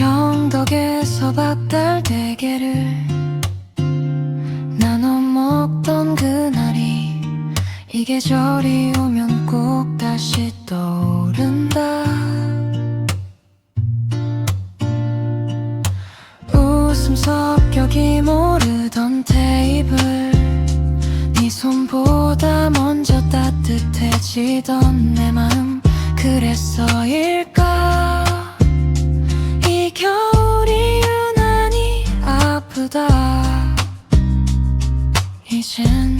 영덕에서 박달 대게를 나눠 먹던 그날이 이계절이 오면 꼭 다시 떠오른다. 웃음 섞여 기모르던 테이블 네 손보다 먼저 따뜻해지던 내 마음 그래서일까? 아프다 이젠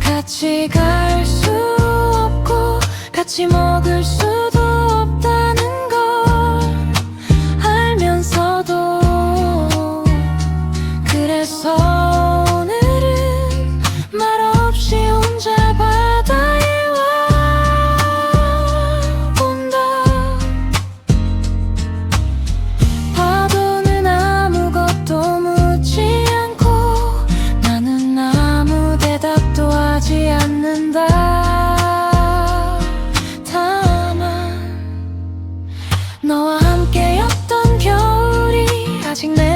같이 갈 수 없고 같이 먹을 수도 너와 함께였던 겨울이 아직 내